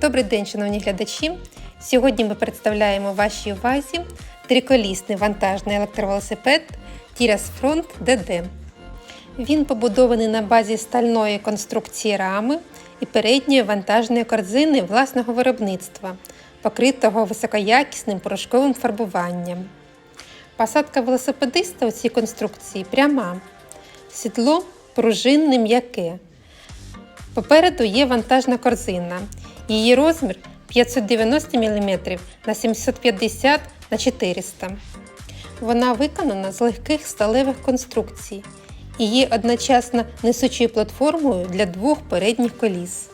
Добрий день, шановні глядачі! Сьогодні ми представляємо вашій увазі триколісний вантажний електровелосипед Tiras Front DD. Він побудований на базі стальної конструкції рами і передньої вантажної корзини власного виробництва, покритого високоякісним порошковим фарбуванням. Посадка велосипедиста у цій конструкції пряма. Сідло пружинне м'яке. Попереду є вантажна корзина. Її розмір 590 мм на 750 на 400 Вона виконана з легких сталевих конструкцій і є одночасно несучою платформою для двох передніх коліс.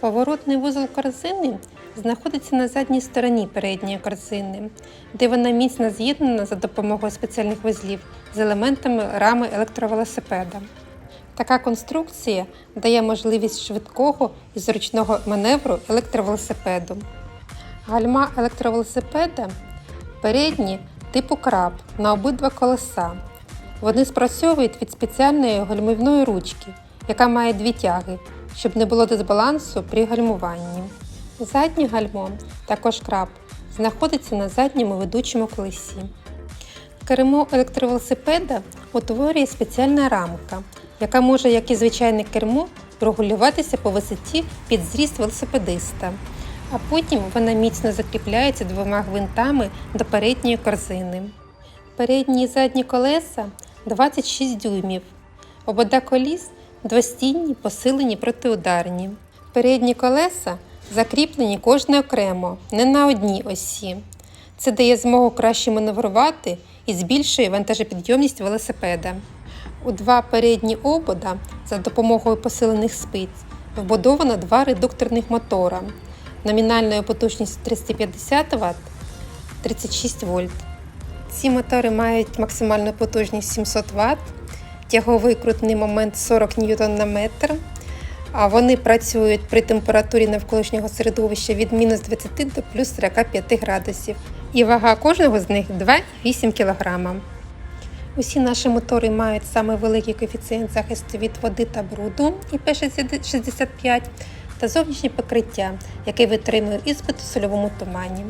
Поворотний вузол корзини знаходиться на задній стороні передньої корзини, де вона міцно з'єднана за допомогою спеціальних вузлів з елементами рами електровелосипеда. Така конструкція дає можливість швидкого і зручного маневру електровелосипеду. Гальма електровелосипеда передні типу краб на обидва колеса. Вони спрацьовують від спеціальної гальмівної ручки, яка має дві тяги, щоб не було дисбалансу при гальмуванні. Заднє гальмо, також краб, знаходиться на задньому ведучому колесі. Кермо електровелосипеда утворює спеціальна рамка, яка може, як і звичайне кермо, регулюватися по висоті під зріст велосипедиста, а потім вона міцно закріпляється двома гвинтами до передньої корзини. Передні і задні колеса 26 дюймів. Обода коліс двостінні, посилені протиударні. Передні колеса закріплені кожне окремо, не на одній осі. Це дає змогу краще маневрувати і збільшує вантажопідйомність велосипеда. У два передні обода за допомогою посилених спиць вбудовано два редукторних мотора номінальною потужністю 350 Вт 36 вольт. Ці мотори мають максимальну потужність 700 Вт, тяговий крутний момент 40 Нм на метр. А вони працюють при температурі навколишнього середовища від мінус 20 до плюс 45 градусів. І вага кожного з них 2,8 кг. Усі наші мотори мають саме великий коефіцієнт захисту від води та бруду IP65 та зовнішнє покриття, яке витримує іспит у сольовому тумані.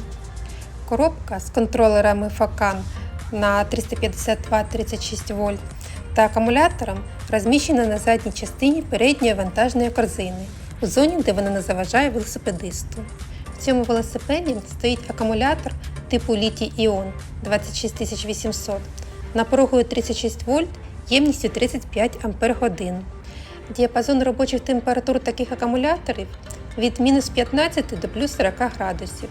Коробка з контролерами Факан на 350 Вт 36 вольт та акумулятором розміщена на задній частині передньої вантажної корзини у зоні, де вона не заважає велосипедисту. В цьому велосипеді стоїть акумулятор типу літій іон 26800 напругою 36 вольт ємністю 35 Ах. Діапазон робочих температур таких акумуляторів від мінус 15 до плюс 40 градусів,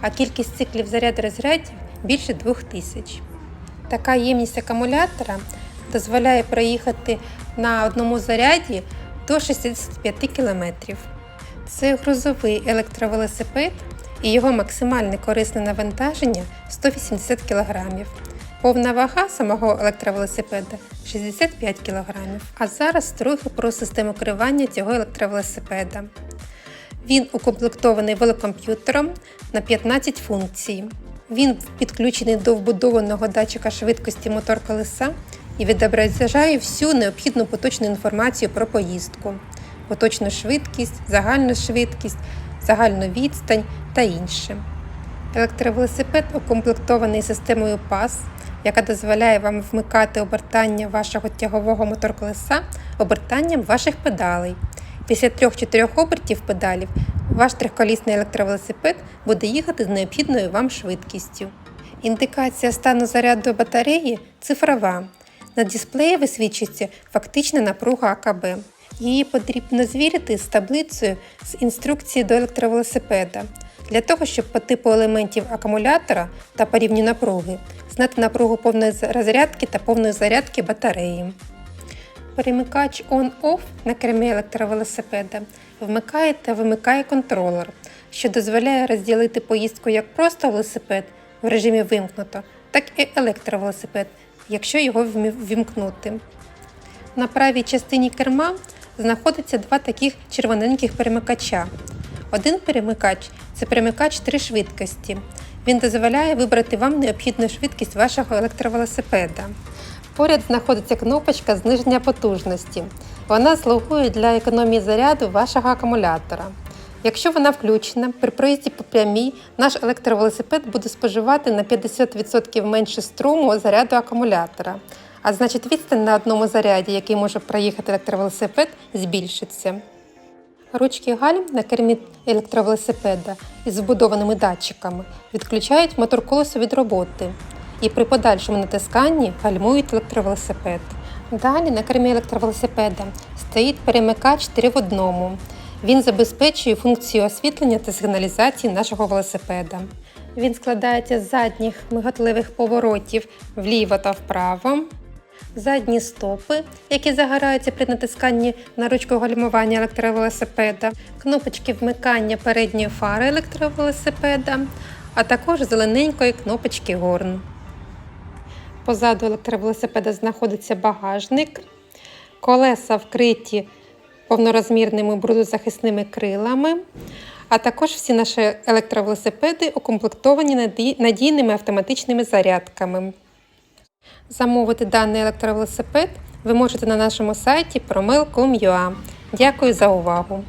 а кількість циклів заряду розрядів більше 2000. Така ємність акумулятора дозволяє проїхати на одному заряді до 65 км. Це грузовий електровелосипед і його максимальне корисне навантаження 180 кг. Повна вага самого електровелосипеда 65 кг. А зараз трохи про систему керування цього електровелосипеда. Він укомплектований велокомп'ютером на 15 функцій. Він підключений до вбудованого датчика швидкості мотор колеса і відображає всю необхідну поточну інформацію про поїздку, поточну швидкість, загальну швидкість, загальну відстань та інше. Електровелосипед укомплектований системою PAS, яка дозволяє вам вмикати обертання вашого тягового моторколеса обертанням ваших педалей. Після 3-4 обертів педалів ваш трьохколісний електровелосипед буде їхати з необхідною вам швидкістю. Індикація стану заряду батареї цифрова. На дисплеї висвічується фактична напруга АКБ. Її потрібно звірити з таблицею з інструкції до електровелосипеда для того, щоб по типу елементів акумулятора та по рівню напруги знати напругу повної розрядки та повної зарядки батареї. Перемикач On-Off на кермі електровелосипеда вмикає та вимикає контролер, що дозволяє розділити поїздку як просто велосипед в режимі вимкнуто, так і електровелосипед, якщо його вімкнути. На правій частині керма знаходиться два таких червоненьких перемикача. Один перемикач це перемикач три швидкості. Він дозволяє вибрати вам необхідну швидкість вашого електровелосипеда. Поряд знаходиться кнопочка зниження потужності. Вона слугує для економії заряду вашого акумулятора. Якщо вона включена, при проїзді по прямій наш електровелосипед буде споживати на 50% менше струму заряду акумулятора. А значить, відстань на одному заряді, який може проїхати електровелосипед, збільшиться. Ручки гальм на кермі електровелосипеда із вбудованими датчиками відключають мотор колесу від роботи і при подальшому натисканні гальмують електровелосипед. Далі на кермі електровелосипеда стоїть перемикач 3 в одному. Він забезпечує функцію освітлення та сигналізації нашого велосипеда. Він складається з задніх миготливих поворотів вліво та вправо, задні стопи, які загораються при натисканні на ручку гальмування електровелосипеда, кнопочки вмикання передньої фари електровелосипеда, а також зелененької кнопочки горн. Позаду електровелосипеда знаходиться багажник, колеса вкриті повнорозмірними брудозахисними крилами, а також всі наші електровелосипеди укомплектовані надійними автоматичними зарядками. Замовити даний електровелосипед ви можете на нашому сайті promil.com.ua. Дякую за увагу!